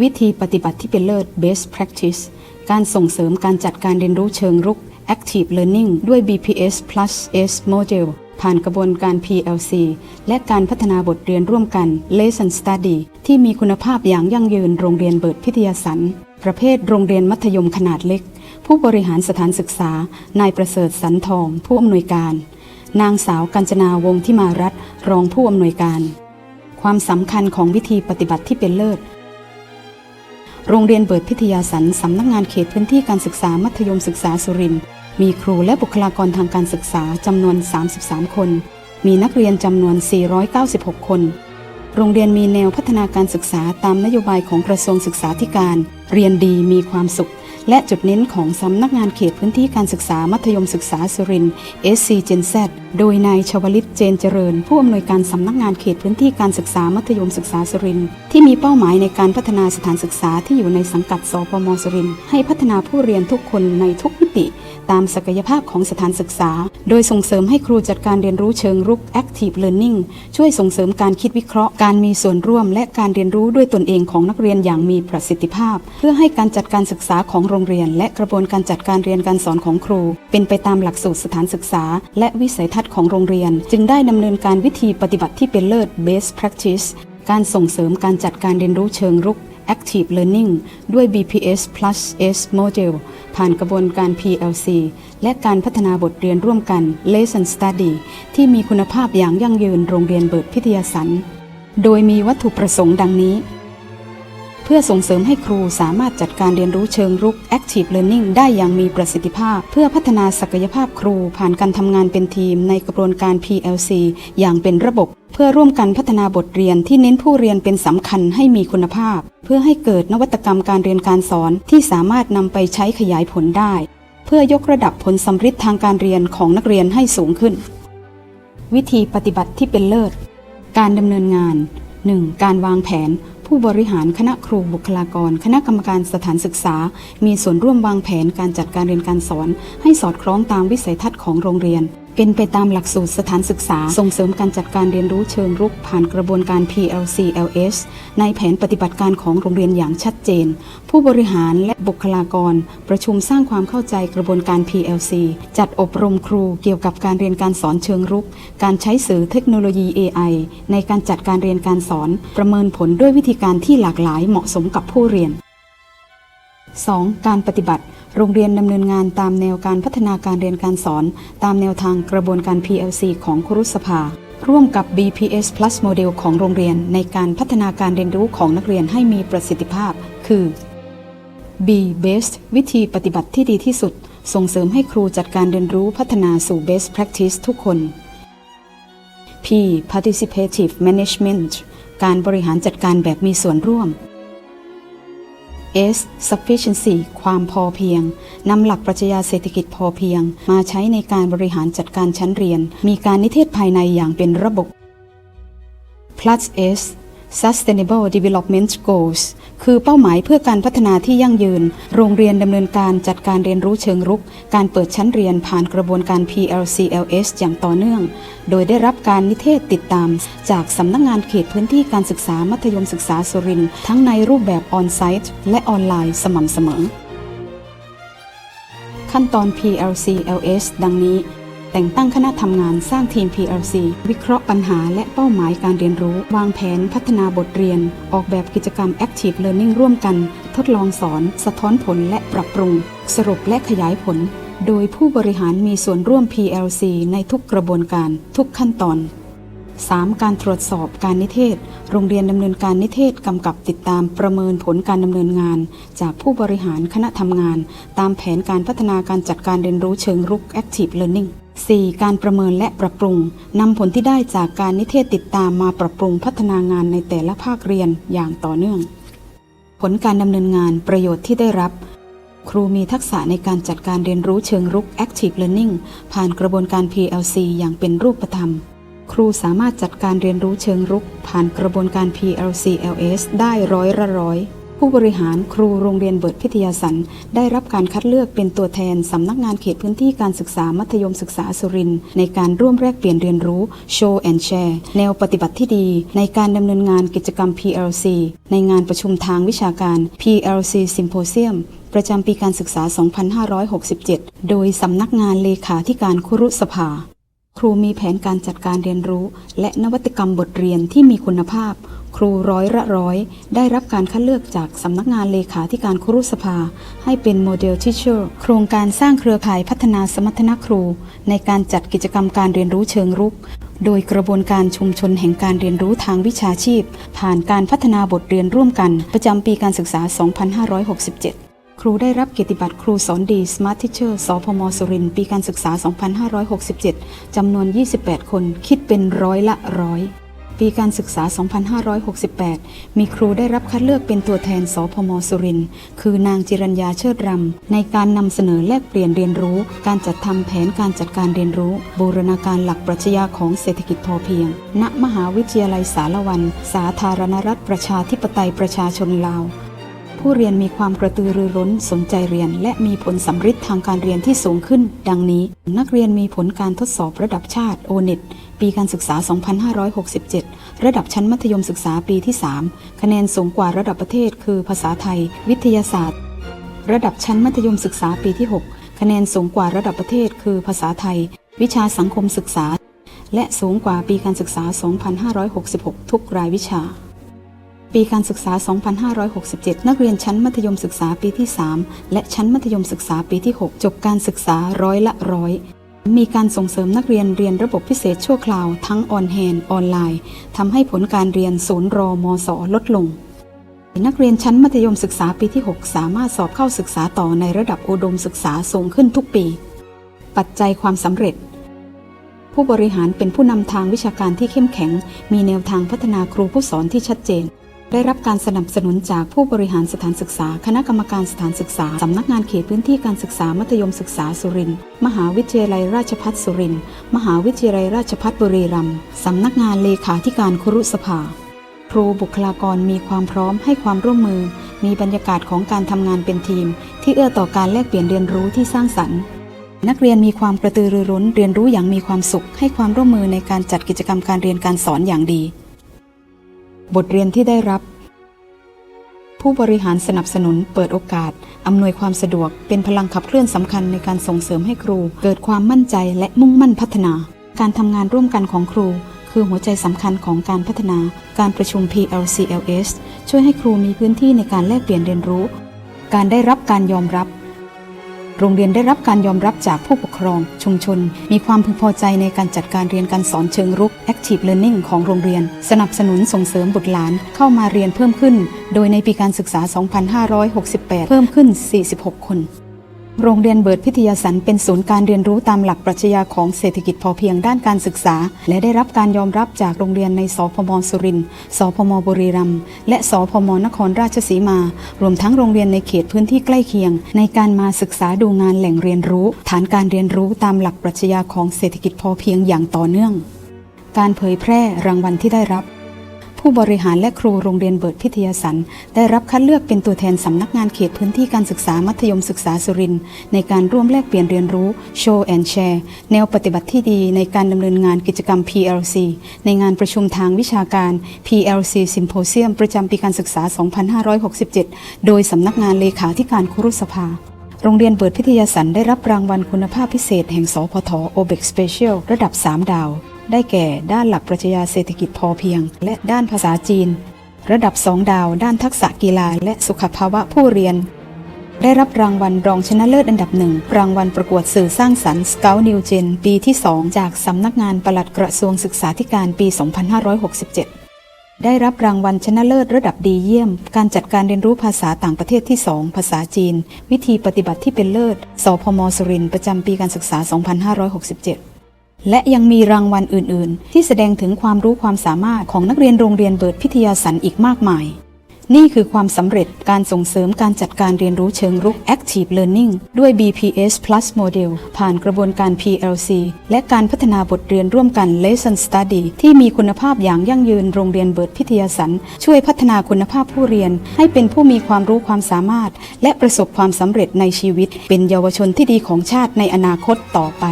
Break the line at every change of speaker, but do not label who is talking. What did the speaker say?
วิธีปฏิบัติที่เป็นเลิศ best practice การส่งเสริมการจัดการเรียนรู้เชิงรุก active learning ด้วย BPS plus S model ผ่านกระบวนการ PLC และการพัฒนาบทเรียนร่วมกัน lesson study ที่มีคุณภาพอย่างยั่งยืนโรงเรียนเบิดพิทยาสันประเภทโรงเรียนมัธยมขนาดเล็ก ผู้บริหารสถานศึกษา นายประเสริฐสันทอง ผู้อำนวยการ นางสาวกัญจนาวงศ์ทิมารัตน์รองผู้อำนวยการ ความสำคัญของวิธีปฏิบัติที่เป็นเลิศ โรงเรียนเบิดพิทยาสันสำนักงานเขตพื้นที่การศึกษามัธยมศึกษาสุรินทร์มีครูและบุคลากรทางการศึกษาจำนวน 33 คน มีนักเรียนจำนวน 496 คน โรงเรียนมีแนวพัฒนาการศึกษาตามนโยบายของกระทรวงศึกษาธิการ เรียนดีมีความสุข และจุดเน้นของสำนักงานเขตพื้นที่การศึกษามัธยมศึกษาสุรินทร์ SC Gen Z โดยนายชวลิตเจนเจริญ ผู้อำนวยการสำนักงานเขตพื้นที่การศึกษามัธยมศึกษาสุรินทร์ที่มีเป้าหมายในการพัฒนาสถานศึกษาที่อยู่ในสังกัดสพมสุรินทร์ให้พัฒนาผู้เรียนทุกคนในทุกมิติ ตามศักยภาพของสถานศึกษา โดยส่งเสริมให้ครูจัดการเรียนรู้เชิงรุก active learning ช่วยส่งเสริมการคิดวิเคราะห์ การมีส่วนร่วม และการเรียนรู้ด้วยตนเองของนักเรียนอย่างมีประสิทธิภาพ เพื่อให้การจัดการศึกษาของโรงเรียน และกระบวนการจัดการเรียนการสอนของครู เป็นไปตามหลักสูตรสถานศึกษา และวิสัยทัศน์ของโรงเรียน จึงได้ดำเนินการวิธีปฏิบัติที่เป็นเลิศ best practice การส่งเสริมการจัดการเรียนรู้เชิงรุก Active Learning ด้วย BPS plus S Model ผ่านกระบวนการ PLC และการพัฒนาบทเรียนร่วมกัน Lesson Study ที่มีคุณภาพอย่างยั่งยืนโรงเรียนเบิดพิทยาสัน โดยมีวัตถุประสงค์ดังนี้ เพื่อส่งเสริมให้ครูสามารถจัดการเรียนรู้เชิงรุก Active Learning ได้อย่างมีประสิทธิภาพ เพื่อพัฒนาศักยภาพครูผ่านการทำงานเป็นทีมในกระบวนการ PLC อย่างเป็นระบบ เพื่อร่วมกันพัฒนาบทเรียนที่เน้นผู้เรียนเป็นสำคัญให้มีคุณภาพ เพื่อให้เกิดนวัตกรรมการเรียนการสอนที่สามารถนำไปใช้ขยายผลได้ เพื่อยกระดับผลสำฤทธิ์ทางการเรียนของนักเรียนให้สูงขึ้น วิธีปฏิบัติที่เป็นเลิศ การดำเนินงาน 1. การวางแผน ผู้บริหารคณะครูบุคลากร คณะกรรมการสถานศึกษา มีส่วนร่วมวางแผนการจัดการเรียนการสอน ให้สอดคล้องตามวิสัยทัศน์ของโรงเรียน เป็นไปตามหลักสูตรสถานศึกษา ส่งเสริมการจัดการเรียนรู้เชิงรุกผ่านกระบวนการ PLCLS ในแผนปฏิบัติการของโรงเรียนอย่างชัดเจน ผู้บริหารและบุคลากร ประชุมสร้างความเข้าใจกระบวนการ PLC จัดอบรมครูเกี่ยวกับการเรียนการสอนเชิงรุก การใช้สื่อเทคโนโลยี AI ในการจัดการเรียนการสอน ประเมินผลด้วยวิธีการที่หลากหลายเหมาะสมกับผู้เรียน 2. การปฏิบัติ โรงเรียนดำเนินงานตามแนวการพัฒนาการเรียนการสอน ตามแนวทางกระบวนการ PLC ของครุสภา ร่วมกับ BPS Plus Model ของโรงเรียนในการพัฒนาการเรียนรู้ของนักเรียนให้มีประสิทธิภาพ คือ B Best วิธีปฏิบัติที่ดีที่สุด ส่งเสริมให้ครูจัดการเรียนรู้พัฒนาสู่ Best Practice ทุกคน P Participative Management การบริหารจัดการแบบมีส่วนร่วม S sufficiency ความพอเพียง นำหลักปรัชญาเศรษฐกิจพอเพียง มาใช้ในการบริหารจัดการชั้นเรียน มีการนิเทศภายในอย่างเป็นระบบ plus S sustainable development goals คือเป้าหมายเพื่อการพัฒนาที่ยั่งยืน โรงเรียนดำเนินการจัดการเรียนรู้เชิงรุก การเปิดชั้นเรียนผ่านกระบวนการ PLCLS อย่างต่อเนื่อง โดยได้รับการนิเทศติดตาม จากสำนักงงานเขตพื้นที่การศึกษามัธยมศึกษาสุรินทร์ทั้งในรูปแบบออนไซต์และออนไลน์สม่ำเสมอ ขั้นตอน PLCLS ดังนี้ แต่งตั้งคณะทำงานสร้างทีม PLC วิเคราะห์ปัญหาและเป้าหมายการเรียนรู้ วางแผนพัฒนาบทเรียน ออกแบบกิจกรรม Active Learning ร่วมกัน ทดลองสอน สะท้อนผลและปรับปรุง สรุปและขยายผล โดยผู้บริหารมีส่วนร่วม PLC ในทุกกระบวนการ ทุกขั้นตอน 3. การตรวจสอบการนิเทศ โรงเรียนดำเนินการนิเทศกำกับติดตามประเมินผลการดำเนินงาน จากผู้บริหารคณะทำงาน ตามแผนการพัฒนาการจัดการเรียนรู้เชิงรุก Active Learning 4. การประเมินและปรับปรุงนำผลที่ได้จากการนิเทศติดตามมาปรับปรุงพัฒนางานในแต่ละภาคเรียนอย่างต่อเนื่อง ผลการดำเนินงานประโยชน์ที่ได้รับ ครูมีทักษะในการจัดการเรียนรู้เชิงรุก Active Learning ผ่านกระบวนการ PLC อย่างเป็นรูปธรรม ครูสามารถจัดการเรียนรู้เชิงรุก ผ่านกระบวนการ PLCLS ได้ร้อยละร้อย ผู้บริหารครูโรงเรียนเบิร์ดพิทยาสันได้รับการคัดเลือกเป็นตัวแทนสำนักงานเขตพื้นที่การศึกษามัธยมศึกษาสุรินทร์ในการร่วมแลกเปลี่ยนเรียนรู้ Show and Share แนวปฏิบัติที่ดี ในการดำเนินงานกิจกรรม PLC ในงานประชุมทางวิชาการ PLC Symposium ประจำปีการศึกษา 2567 โดยสำนักงานเลขาธิการครุสภา ครูมีแผนการจัดการเรียนรู้ และนวัตกรรมบทเรียนที่มีคุณภาพ ครูร้อยละร้อย ได้รับการคัดเลือกจากสำนักงานเลขาธิการครุสภา ให้เป็นโมเดลทิเชอร์โครงการสร้างเครือข่ายพัฒนาสมรรถนะครู ในการจัดกิจกรรมการเรียนรู้เชิงรุก โดยกระบวนการชุมชนแห่งการเรียนรู้ทางวิชาชีพ ผ่านการพัฒนาบทเรียนร่วมกัน ประจำปีการศึกษา 2567ครูได้รับเกียรติบัตรครูสอนดี Smart Teacher สพมสุรินทร์ปีการศึกษา 2567 จำนวน 28 คน คิดเป็นร้อยละร้อย ปีการศึกษา 2568 มีครูได้รับคัดเลือกเป็นตัวแทนสพมสุรินทร์คือนางจิรัญญาเชิดรำ ในการนำเสนอแลกเปลี่ยนเรียนรู้ การจัดทำแผนการจัดการเรียนรู้ บูรณาการหลักปรัชญาของเศรษฐกิจพอเพียง ณ มหาวิทยาลัยสารวัน สาธารณรัฐประชาธิปไตยประชาชนลาว ผู้เรียนมีความกระตือรือร้นสนใจเรียน และมีผลสำฤทธิ์ทางการเรียนที่สูงขึ้น ดังนี้ นักเรียนมีผลการทดสอบระดับชาติ o n e t ปีการศึกษา 2567 ระดับชั้นมัธยมศึกษาปีที่ 3 คะแนนสูงกว่าระดับประเทศ คือภาษาไทย วิทยาศาสตร์ ระดับชั้นมัธยมศึกษาปีที่ 6 คะแนนสูงกว่าระดับประเทศ คือภาษาไทย วิชาสังคมศึกษา และสูงกว่าปีการศึกษา 2566 ทุกรายวิชา ปีการศึกษา 2567 นักเรียนชั้นมัธยมศึกษาปีที่ 3 และชั้นมัธยมศึกษาปีที่ 6 จบการศึกษาร้อยละร้อย มีการส่งเสริมนักเรียนเรียนระบบพิเศษชั่วคราวทั้งออนแฮนออนไลน์ทำให้ผลการเรียนศูนย์รอมศลดลง นักเรียนชั้นมัธยมศึกษาปีที่ 6 สามารถสอบเข้าศึกษาต่อในระดับอุดมศึกษาสูงขึ้นทุกปี ปัจจัยความสำเร็จผู้บริหารเป็นผู้นำทางวิชาการที่เข้มแข็ง มีแนวทางพัฒนาครูผู้สอนที่ชัดเจน ได้รับการสนับสนุนจากผู้บริหารสถานศึกษา คณะกรรมการสถานศึกษา สำนักงานเขตพื้นที่การศึกษามัธยมศึกษาสุรินทร์ มหาวิทยาลัยราชภัฏสุรินทร์ มหาวิทยาลัยราชภัฏบุรีรัมย์ สำนักงานเลขาธิการครุสภา ครูบุคลากรมีความพร้อมให้ความร่วมมือ มีบรรยากาศของการทำงานเป็นทีม ที่เอื้อต่อการแลกเปลี่ยนเรียนรู้ที่สร้างสรรค์นักเรียนมีความกระตือรือร้นเรียนรู้อย่างมีความสุข ให้ความร่วมมือในการจัดกิจกรรมการเรียนการสอนอย่างดี บทเรียนที่ได้รับ ผู้บริหารสนับสนุนเปิดโอกาส อำนวยความสะดวกเป็นพลังขับเคลื่อนสำคัญในการส่งเสริมให้ครู เกิดความมั่นใจและมุ่งมั่นพัฒนา การทำงานร่วมกันของครู คือหัวใจสำคัญของการพัฒนา การประชุม PLCLS ช่วยให้ครูมีพื้นที่ในการแลกเปลี่ยนเรียนรู้ การได้รับการยอมรับ โรงเรียนได้รับการยอมรับจากผู้ปกครอง ชุมชน มีความพึงพอใจในการจัดการเรียนการสอนเชิงรุก Active Learning ของโรงเรียน สนับสนุนส่งเสริมบุตรหลานเข้ามาเรียนเพิ่มขึ้น โดยในปีการศึกษา 2568 เพิ่มขึ้น 46 คน โรงเรียนเบิร์ดพิทยาสันเป็นศูนย์การเรียนรู้ตามหลักปรัชญาของเศรษฐกิจพอเพียงด้านการศึกษา และได้รับการยอมรับจากโรงเรียนในสพมสุรินทร์สพมบุรีรัมย์และสพมนครราชสีมา รวมทั้งโรงเรียนในเขตพื้นที่ใกล้เคียง ในการมาศึกษาดูงานแหล่งเรียนรู้ ฐานการเรียนรู้ตามหลักปรัชญาของเศรษฐกิจพอเพียงอย่างต่อเนื่อง การเผยแพร่รางวัลที่ได้รับ ผู้บริหารและครูโรงเรียนเบิร์ดพิทยาสัน ได้รับคัดเลือกเป็นตัวแทนสำนักงานเขตพื้นที่การศึกษามัธยมศึกษาสุรินทร์ในการร่วมแลกเปลี่ยนเรียนรู้ Show and Share แนวปฏิบัติที่ดีในการดำเนินงานกิจกรรม PLC ในงานประชุมทางวิชาการ PLC Symposium ประจำปีการศึกษา 2567 โดยสำนักงานเลขาธิการครุสภาโรงเรียนเบิร์ดพิทยาสันได้รับรางวัลคุณภาพพิเศษแห่งสพท OBEC Special ระดับ 3 ดาว ได้แก่ด้านหลักปรัชญาเศรษฐกิจพอเพียง และด้านภาษาจีน ระดับ2ดาวด้านทักษะกีฬาและสุขภาวะผู้เรียน ได้รับรางวัลรองชนะเลิศอันดับหนึ่งรางวัลประกวดสื่อสร้างสรรค์ Scout New Gen ปีที่ 2 จากสำนักงานปลัดกระทรวงศึกษาธิการปี 2567ได้รับรางวัลชนะเลิศระดับดีเยี่ยม การจัดการเรียนรู้ภาษาต่างประเทศที่ 2 ภาษาจีน วิธีปฏิบัติที่เป็นเลิศ สพมสุรินทร์ประจำปีการศึกษา 2567 และยังมีรางวัลอื่น ๆ ที่แสดงถึงความรู้ความสามารถของนักเรียนโรงเรียนเบิร์ดพิทยาสันอีกมากมาย นี่คือความสำเร็จการส่งเสริมการจัดการเรียนรู้เชิงรุก Active Learning ด้วย BPS Plus Model ผ่านกระบวนการ PLC และการพัฒนาบทเรียนร่วมกัน Lesson Study ที่มีคุณภาพอย่างยั่งยืนโรงเรียนเบิร์ดพิทยาสันช่วยพัฒนาคุณภาพผู้เรียน ให้เป็นผู้มีความรู้ความสามารถ และประสบความสำเร็จในชีวิต เป็นเยาวชนที่ดีของชาติในอนาคตต่อไป